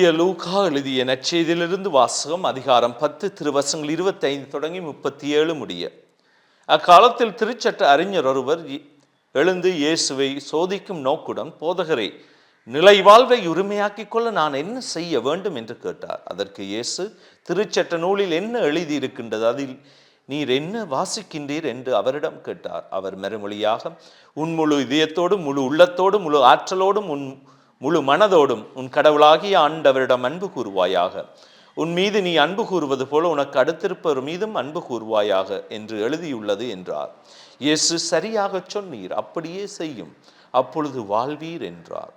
தூய லூகா எழுதிய நற்செய்தியிலிருந்து வாசகம் அதிகாரம் பத்து திருவசங்கள் இருபத்தைந்து தொடங்கி முப்பத்தி ஏழு முடிய. அக்காலத்தில் திருச்சட்ட அறிஞர் ஒருவர் எழுந்து இயேசுவை சோதிக்கும் நோக்குடன் போதகரே நிலை வாழ்வை உரிமையாக்கிக் கொள்ள நான் என்ன செய்ய வேண்டும்? என்று கேட்டார். அதற்கு இயேசு திருச்சட்ட நூலில் என்ன எழுதியிருக்கின்றது? அதில் நீர் என்ன வாசிக்கின்றீர்? என்று அவரிடம் கேட்டார். அவர் மறுமொழியாக உன் முழு இதயத்தோடும் முழு உள்ளத்தோடும் முழு ஆற்றலோடும் உன் முழு மனதோடும் உன் கடவுளாகிய ஆண்டவரிடம் அன்பு கூறுவாயாக. உன் மீது நீ அன்பு கூறுவது போல உனக்கு அடுத்திருப்பவர் மீதும் அன்பு கூறுவாயாக என்று எழுதியுள்ளது என்றார். இயேசு சரியாகச் சொன்னீர் அப்படியே செய்யும் அப்பொழுது வாழ்வீர் என்றார்.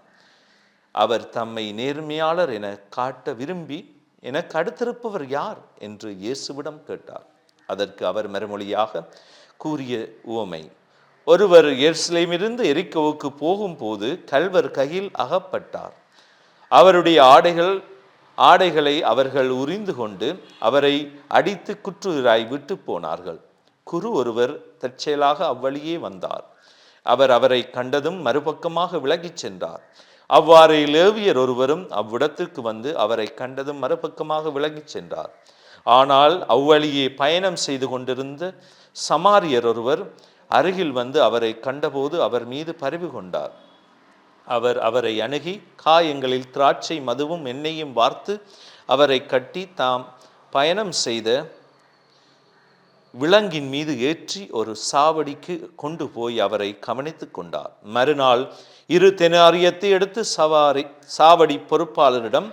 அவர் தம்மை நேர்மையாளர் என காட்ட விரும்பி எனக்கு அடுத்திருப்பவர் யார்? என்று இயேசுவிடம் கேட்டார். அதற்கு அவர் மறுமொழியாக கூறிய உவமை ஒருவர் எருசலேமிலிருந்து எரிக்கோவுக்கு போகும்போது கல்வர் கையில் அகப்பட்டார். அவருடைய ஆடைகள் ஆடைகளை அவர்கள் உரிந்து கொண்டு அவரை அடித்து குற்றுகிறாய் விட்டு போனார்கள். குரு ஒருவர் தற்செயலாக அவ்வழியே வந்தார். அவர் அவரை கண்டதும் மறுபக்கமாக விலகிச் சென்றார். அவ்வாறு லேவியர் ஒருவரும் அவ்விடத்திற்கு வந்து அவரை கண்டதும் மறுபக்கமாக விலகிச் சென்றார். ஆனால் அவ்வழியே பயணம் செய்து கொண்டிருந்த சமாரியர் ஒருவர் அருகில் வந்து அவரை கண்டபோது அவர் மீது பரிவு கொண்டார். அவர் அவரை அணுகி காயங்களில் திராட்சை மதுவும் எண்ணெயும் வார்த்து அவரை கட்டி தாம் பயணம் செய்த விலங்கின் மீது ஏற்றி ஒரு சாவடிக்கு கொண்டு போய் அவரை கவனித்து கொண்டார். மறுநாள் இரு தெனாரியத்தை எடுத்து சவாரி சாவடி பொறுப்பாளரிடம்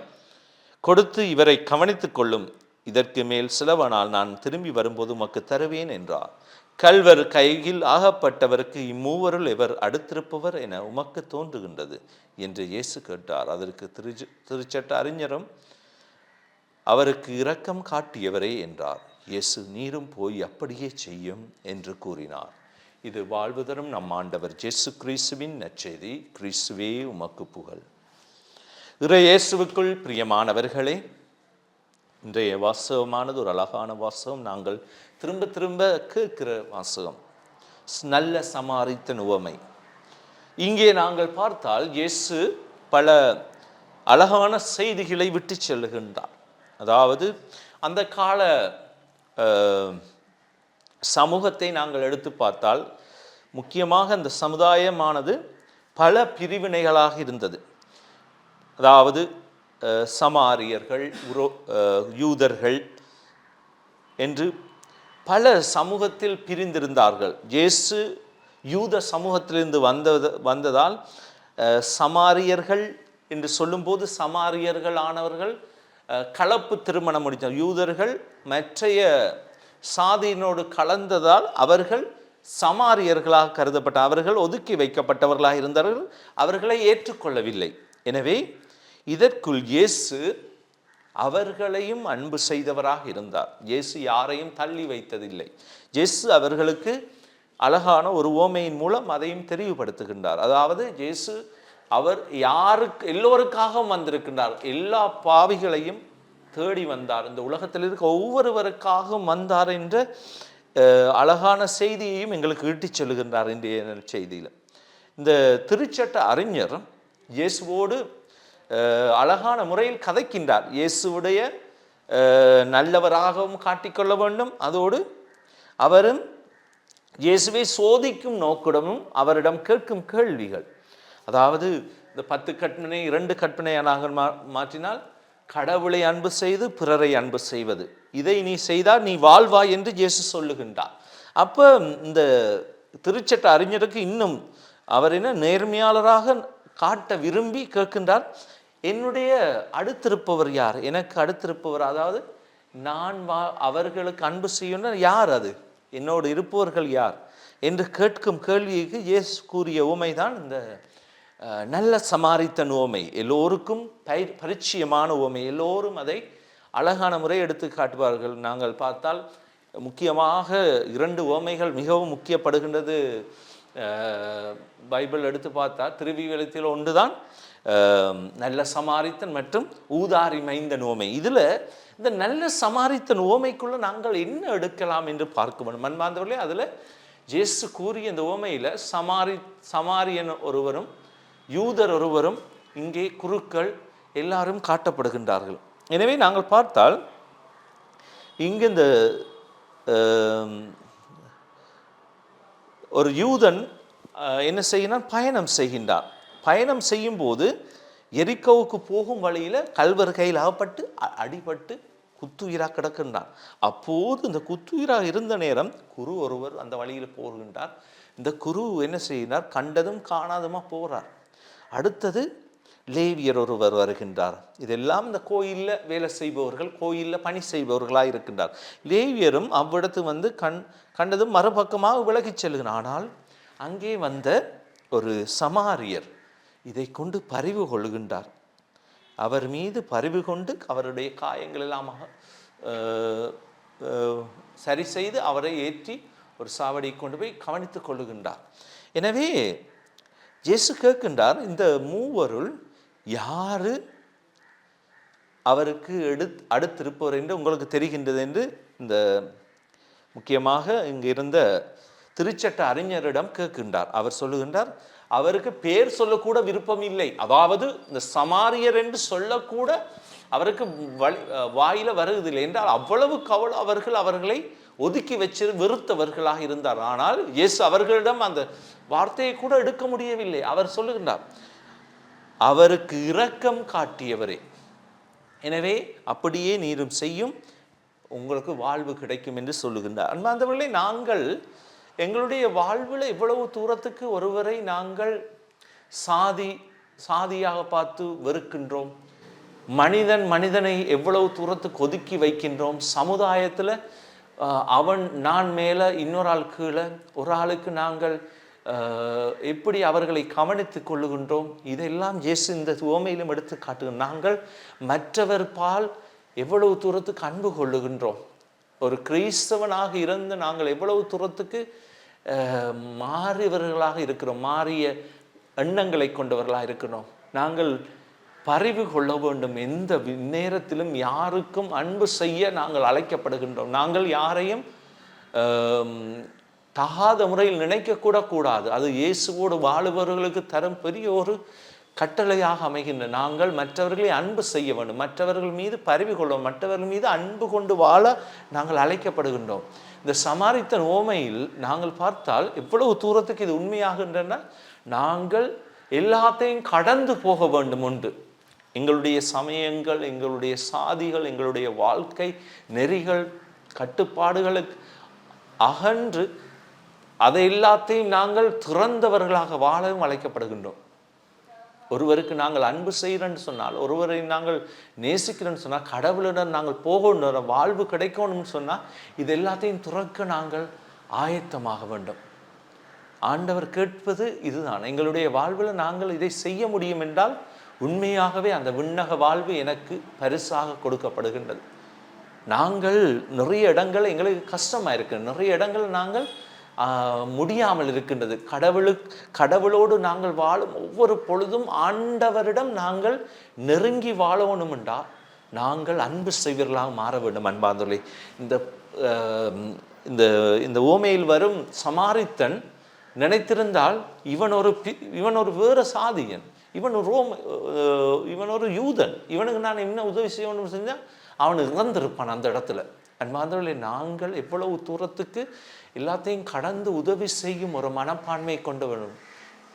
கொடுத்து இவரை கவனித்து கொள்ளும். இதற்கு மேல் சிலவனால் நான் திரும்பி வரும்போது உமக்கு தருவேன் என்றார். கல்வர் கையில் ஆகப்பட்டவருக்கு இம்மூவருள் எவர் அடுத்திருப்பவர் என உமக்கு தோன்றுகின்றது என்று இயேசு கேட்டார். அதற்கு திரு திருச்சட்ட அறிஞரும் அவருக்கு இரக்கம் காட்டியவரே என்றார். இயேசு நீரும் போய் அப்படியே செய்யும் என்று கூறினார். இது வாழ்வு தரும் நம் ஆண்டவர் இயேசு கிறிஸ்துவின் நச்செய்தி கிறிஸ்துவே உமக்கு புகழ். இறை இயேசுவுக்குள் பிரியமானவர்களே இன்றைய வாசகமானது ஒரு அழகான வாசகம். நாங்கள் திரும்ப திரும்ப கேட்கிற வாசகம். ஸ் நல்ல சமாரித்தன் உவமை இங்கே நாங்கள் பார்த்தால் இயேசு பல அழகான செய்திகளை விட்டு செல்லுகின்றார். அதாவது அந்த கால சமூகத்தை நாங்கள் எடுத்து பார்த்தால் முக்கியமாக அந்த சமுதாயமானது பல பிரிவினைகளாக இருந்தது. அதாவது சமாரியர்கள் உரோ யூதர்கள் என்று பல சமூகத்தில் பிரிந்திருந்தார்கள். இயேசு யூத சமூகத்திலிருந்து வந்தது வந்ததால் சமாரியர்கள் என்று சொல்லும்போது சமாரியர்கள் ஆனவர்கள் கலப்பு திருமணம் முடித்தார் யூதர்கள் மற்றைய சாதியினோடு கலந்ததால் அவர்கள் சமாரியர்களாக கருதப்பட்ட அவர்கள் ஒதுக்கி வைக்கப்பட்டவர்களாக இருந்தார்கள். அவர்களை ஏற்றுக்கொள்ளவில்லை. எனவே இதற்குள் இயேசு அவர்களையும் அன்பு செய்தவராக இருந்தார். இயேசு யாரையும் தள்ளி வைத்ததில்லை. இயேசு அவர்களுக்கு அழகான ஒரு ஓமையின் மூலம் அதையும் தெளிவுபடுத்துகின்றார் அதாவது இயேசு அவர் யாருக்கு எல்லோருக்காகவும் வந்திருக்கின்றார். எல்லா பாவிகளையும் தேடி வந்தார். இந்த உலகத்தில் இருக்க ஒவ்வொருவருக்காகவும் வந்தார் என்ற அழகான செய்தியையும் எங்களுக்கு ஈட்டிச் சொல்லுகின்றார் இன்றைய செய்தியில். இந்த திருச்சட்ட அறிஞர் இயேசுவோடு அழகான முறையில் கதைக்கின்றார். இயேசுவுடைய நல்லவராகவும் காட்டிக்கொள்ள வேண்டும். அதோடு அவரும் இயேசுவை சோதிக்கும் நோக்குடமும் அவரிடம் கேட்கும் கேள்விகள். அதாவது இந்த பத்து கற்பனை இரண்டு கற்பனையை நாங்கள் மா மாற்றினால் கடவுளை அன்பு செய்து பிறரை அன்பு செய்வது. இதை நீ செய்தால் நீ வாழ்வாய் என்று இயேசு சொல்லுகின்றார். அப்போ இந்த திருச்சட்ட அறிஞருக்கு இன்னும் அவர் என்ன நேர்மையாளராக காட்ட விரும்பி கேட்கின்றார். என்னுடைய அடுத்திருப்பவர் யார்? எனக்கு அடுத்திருப்பவர் அதாவது நான் வா அவர்களுக்கு அன்பு செய்யணும் யார் அது? என்னோடு இருப்பவர்கள் யார்? என்று கேட்கும் கேள்விக்கு இயேசு கூறிய உமைதான் இந்த நல்ல சமாரித்தன் உவமை. எல்லோருக்கும் பை பரிச்சயமான உவமை. எல்லோரும் அதை அழகான முறை எடுத்து காட்டுவார்கள். நாங்கள் பார்த்தால் முக்கியமாக இரண்டு உவமைகள் மிகவும் முக்கியப்படுகின்றது. பைபிள் எடுத்து பார்த்தா திருவிவலத்தில் ஒன்று தான் நல்ல சமாரித்தன் மற்றும் ஊதாரி மைந்தன் உவமை இதில் இந்த நல்ல சமாரித்தன் ஓமைக்குள்ளே நாங்கள் என்ன எடுக்கலாம் என்று பார்க்க வேண்டும். மண்பாந்தவர்களே அதில் ஜேசு கூறிய இந்த உவமையில் சமாரி சமாரியன் ஒருவரும் யூதர் ஒருவரும் இங்கே குருக்கள் எல்லாரும் காட்டப்படுகின்றார்கள். எனவே நாங்கள் பார்த்தால் இங்கு இந்த ஒரு யூதன் என்ன செய்கிறான் பயணம் செய்கின்றான். பயணம் செய்யும்போது எரிக்கோவுக்கு போகும் வழியில் கல்வர் கையில் அகப்பட்டு அடிபட்டு குத்துயிராக கிடக்கின்றான். அப்போது இந்த குத்துயிராக இருந்த நேரம் குரு ஒருவர் அந்த வழியில் போகின்றார். இந்த குரு என்ன செய்கிறார் கண்டதும் காணாதமாக போகிறார் அடுத்தது லேவியர் ஒருவர் வருகின்றார். இதெல்லாம் இந்த கோயிலில் வேலை செய்பவர்கள் கோயிலில் பணி செய்பவர்களாக இருக்கின்றார். லேவியரும் அவ்விடத்து வந்து கண் கண்டதும் மறுபக்கமாக விலகிச் செல்கிறார் ஆனால் அங்கே வந்த ஒரு சமாரியர் இதை கொண்டு பரிவு கொள்கின்றார் அவர் மீது பரிவு கொண்டு அவருடைய காயங்கள் எல்லாம் சரி செய்து அவரை ஏற்றி ஒரு சாவடியை கொண்டு போய் கவனித்துக் கொள்ளுகின்றார். எனவே ஜேசு கேட்கின்றார் இந்த மூவருள் யாரு அவருக்கு எடு அடுத்திருப்பவர் என்று உங்களுக்கு தெரிகின்றது என்று இந்த முக்கியமாக இங்கு இருந்த திருச்சட்ட அறிஞரிடம் கேட்கின்றார். அவர் சொல்லுகின்றார் அவருக்கு பேர் சொல்லக்கூட விருப்பம் இல்லை. அதாவது இந்த சமாரியர் என்று சொல்லக்கூட அவருக்கு வழி வாயில வருவதில்லை என்றால் அவ்வளவு கவலை அவர்கள் அவர்களை ஒதுக்கி வச்சு வெறுத்தவர்களாக இருந்தார். ஆனால் எஸ் அவர்களிடம் அந்த வார்த்தையை கூட எடுக்க முடியவில்லை. அவர் சொல்லுகின்றார் அவருக்கு இரக்கம் காட்டியவரே. எனவே அப்படியே நீரும் செய்யும் உங்களுக்கு வாழ்வு கிடைக்கும் என்று சொல்லுகின்றார். அன்பாந்தவர்களே நாங்கள் எங்களுடைய வாழ்வில் இவ்வளவு தூரத்துக்கு ஒருவரை நாங்கள் சாதி சாதியாக பார்த்து வெறுக்கின்றோம். மனிதன் மனிதனை எவ்வளவு தூரத்துக்கு ஒதுக்கி வைக்கின்றோம். சமுதாயத்தில் அவன் நான் மேலே இன்னொரு ஆள் கீழே ஒரு ஆளுக்கு நாங்கள் எப்படி அவர்களை கவனித்து கொள்ளுகின்றோம். இதெல்லாம் இயேசு இந்த உவமையிலும் எடுத்து காட்டுகிறோம் நாங்கள் மற்றவர் பால் எவ்வளவு தூரத்துக்கு அன்பு கொள்ளுகின்றோம். ஒரு கிறிஸ்தவனாக இருந்து நாங்கள் எவ்வளவு தூரத்துக்கு மாறியவர்களாக இருக்கிறோம் மாறிய எண்ணங்களை கொண்டவர்களாக இருக்கிறோம். நாங்கள் பரிவு கொள்ள வேண்டும். எந்த நேரத்திலும் யாருக்கும் அன்பு செய்ய நாங்கள் அழைக்கப்படுகின்றோம். நாங்கள் யாரையும் தகாத முறையில் நினைக்கக்கூட கூடாது. அது இயேசுவோடு வாழுபவர்களுக்கு தரும் பெரிய ஒரு கட்டளையாக அமைகின்ற நாங்கள் மற்றவர்களை அன்பு செய்ய வேண்டும். மற்றவர்கள் மீது பரவி கொள்ளும் மற்றவர்கள் மீது அன்பு கொண்டு வாழ நாங்கள் அழைக்கப்படுகின்றோம். இந்த சமாரித்தன் ஓமையில் நாங்கள் பார்த்தால் எவ்வளவு தூரத்துக்கு இது உண்மையாகின்றன நாங்கள் எல்லாத்தையும் கடந்து போக வேண்டும் உண்டு. எங்களுடைய சமயங்கள் எங்களுடைய சாதிகள் எங்களுடைய வாழ்க்கை நெறிகள் கட்டுப்பாடுகளுக்கு அகன்று அதை எல்லாத்தையும் நாங்கள் திறந்தவர்களாக வாழவும் அழைக்கப்படுகின்றோம். ஒருவருக்கு நாங்கள் அன்பு செய்கிறேன்னு சொன்னால் ஒருவரை நாங்கள் நேசிக்கிறேன்னு சொன்னால் கடவுளுடன் நாங்கள் போகணும் வாழ்வு கிடைக்கணும்னு சொன்னால் இது எல்லாத்தையும் துறக்க நாங்கள் ஆயத்தமாக வேண்டும். ஆண்டவர் கேட்பது இதுதான். எங்களுடைய வாழ்வில் நாங்கள் இதை செய்ய முடியும் என்றால் உண்மையாகவே அந்த விண்ணக வாழ்வு எனக்கு பரிசாக கொடுக்கப்படுகின்றது. நாங்கள் நிறைய இடங்கள் எங்களுக்கு கஷ்டமாக இருக்குது நிறைய இடங்கள் நாங்கள் முடியாமல் இருக்கின்றது. கடவுளு கடவுளோடு நாங்கள் வாழும் ஒவ்வொரு பொழுதும் ஆண்டவரிடம் நாங்கள் நெருங்கி வாழணும் என்றால் நாங்கள் அன்பு செய்வர்களாக மாற வேண்டும் அன்பாந்தொழி இந்த இந்த இந்த ஓமையில் வரும் சமாரித்தன் நினைத்திருந்தால் இவன் ஒரு பி- இவன் ஒரு வேறு சாதியன் இவன் ஒரு ரோம் இவன் ஒரு யூதன் இவனுக்கு நான் என்ன உதவி செய்யணும்னு செஞ்சால் அவன் இறந்திருப்பான் அந்த இடத்துல. அன்பாந்தவர்களே நாங்கள் எவ்வளவு தூரத்துக்கு எல்லாத்தையும் கடந்து உதவி செய்யும் ஒரு மனப்பான்மை கொண்டு வரணும்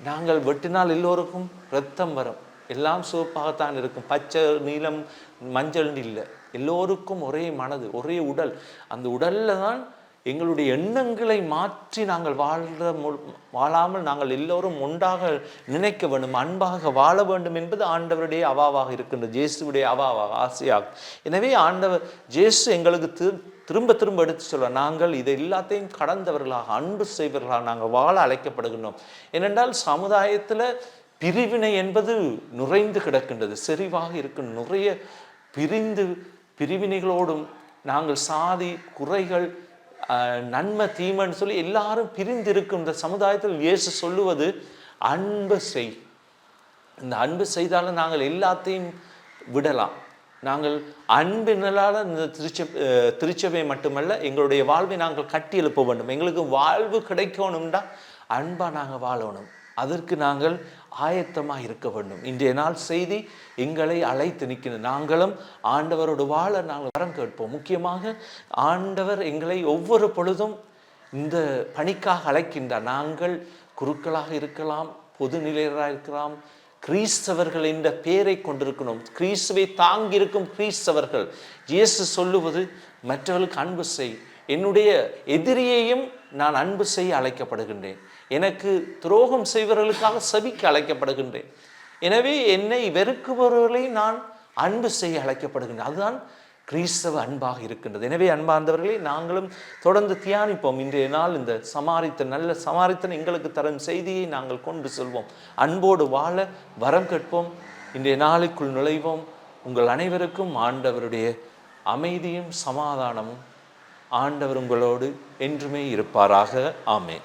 நாங்கள் வெட்டினால் எல்லோருக்கும் ரத்தம் வரும். எல்லாம் சிவப்பாகத்தான் இருக்கும். பச்சை நீலம் மஞ்சள் இல்லை. எல்லோருக்கும் ஒரே மனது ஒரே உடல். அந்த உடலில் தான் எங்களுடைய எண்ணங்களை மாற்றி நாங்கள் வாழ்ற மு- வாழாமல் நாங்கள் எல்லோரும் ஒன்றாக நினைக்க வேண்டும் அன்பாக வாழ வேண்டும் என்பது ஆண்டவருடைய அவாவாக இருக்கின்றது ஜேசுவுடைய அவாவாக ஆசையாகும் எனவே ஆண்டவர் ஜேசு எங்களுக்கு திரு திரும்ப திரும்ப எடுத்து சொல்ல நாங்கள் இதை எல்லாத்தையும் கடந்தவர்களாக அன்பு செய்வர்களாக நாங்கள் வாழ அழைக்கப்படுகின்றோம். ஏனென்றால் சமுதாயத்தில் பிரிவினை என்பது நுரைந்து கிடக்கின்றது செறிவாக இருக்கும் நிறைய பிரிந்து பிரிவினைகளோடும் நாங்கள் சாதி குறைகள் நன்மை தீமைன்னு சொல்லி எல்லாரும் பிரிந்திருக்கும் இந்த சமுதாயத்தில் இயேசு சொல்லுவது அன்பு செய். இந்த அன்பு செய்தாலும் நாங்கள் எல்லாத்தையும் விடலாம். நாங்கள் அன்பினால இந்த திருச்ச திருச்சபை மட்டுமல்ல எங்களுடைய வாழ்வை நாங்கள் கட்டி எழுப்ப வேண்டும். எங்களுக்கு வாழ்வு கிடைக்கணும்னா அன்பாக நாங்கள் வாழணும். அதற்கு நாங்கள் ஆயத்தமாக இருக்க வேண்டும். இன்றைய நாள் செய்தி எங்களை அழைத்து நிற்கிறது நாங்களும் ஆண்டவரோடு வாழ நாங்கள் வரம் கேட்போம். முக்கியமாக ஆண்டவர் எங்களை ஒவ்வொரு பொழுதும் இந்த பணிக்காக அழைக்கின்றார். நாங்கள் குருக்களாக இருக்கலாம் பொதுநிலையராக இருக்கலாம் கிறிஸ்தவர்கள் என்ற பெயரை கொண்டிருக்கணும் கிறிஸ்துவை தாங்கியிருக்கும் கிறிஸ்தவர்கள். இயேசு சொல்லுவது மற்றவர்களுக்கு அன்பு செய். என்னுடைய எதிரியையும் நான் அன்பு செய்ய அழைக்கப்படுகின்றேன். எனக்கு துரோகம் செய்வர்களுக்காக செபிக்க அழைக்கப்படுகின்றேன். எனவே என்னை வெறுக்குபவர்களை நான் அன்பு செய்ய அழைக்கப்படுகின்றேன். அதுதான் கிறிஸ்தவ அன்பாக இருக்கின்றது. எனவே அன்பார்ந்தவர்களே நாங்களும் தொடர்ந்து தியானிப்போம். இன்றைய நாள் இந்த சமாரித்தன் நல்ல சமாரித்தன் எங்களுக்கு தரும் செய்தியை நாங்கள் கொண்டு செல்வோம். அன்போடு வாழ வரம் கேட்போம். இன்றைய நாளுக்குள் நுழைவோம். உங்கள் அனைவருக்கும் ஆண்டவருடைய அமைதியும் சமாதானமும். ஆண்டவர் உங்களோடு என்றுமே இருப்பாராக. ஆமேன்.